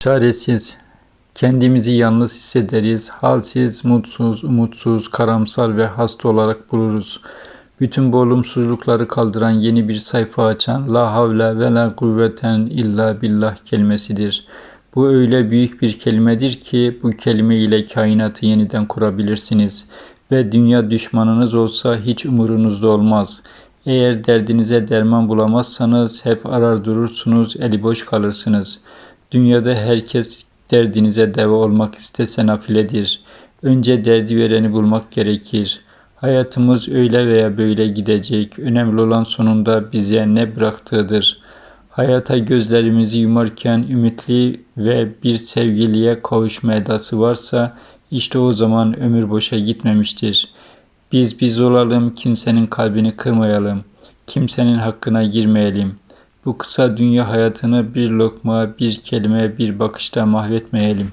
Çaresiz, kendimizi yalnız hissederiz, halsiz, mutsuz, umutsuz, karamsar ve hasta olarak buluruz. Bütün bu olumsuzlukları kaldıran yeni bir sayfa açan La havle ve la kuvveten illa billah kelimesidir. Bu öyle büyük bir kelimedir ki bu kelime ile kainatı yeniden kurabilirsiniz ve dünya düşmanınız olsa hiç umurunuzda olmaz. Eğer derdinize derman bulamazsanız hep arar durursunuz, eli boş kalırsınız. Dünyada herkes derdinize deva olmak istese nafiledir. Önce derdi vereni bulmak gerekir. Hayatımız öyle veya böyle gidecek. Önemli olan sonunda bize ne bıraktığıdır. Hayata gözlerimizi yumarken ümitli ve bir sevgiliye kavuşma edası varsa işte o zaman ömür boşa gitmemiştir. Biz biz olalım, kimsenin kalbini kırmayalım, kimsenin hakkına girmeyelim. Bu kısa dünya hayatını bir lokma, bir kelime, bir bakışta mahvetmeyelim.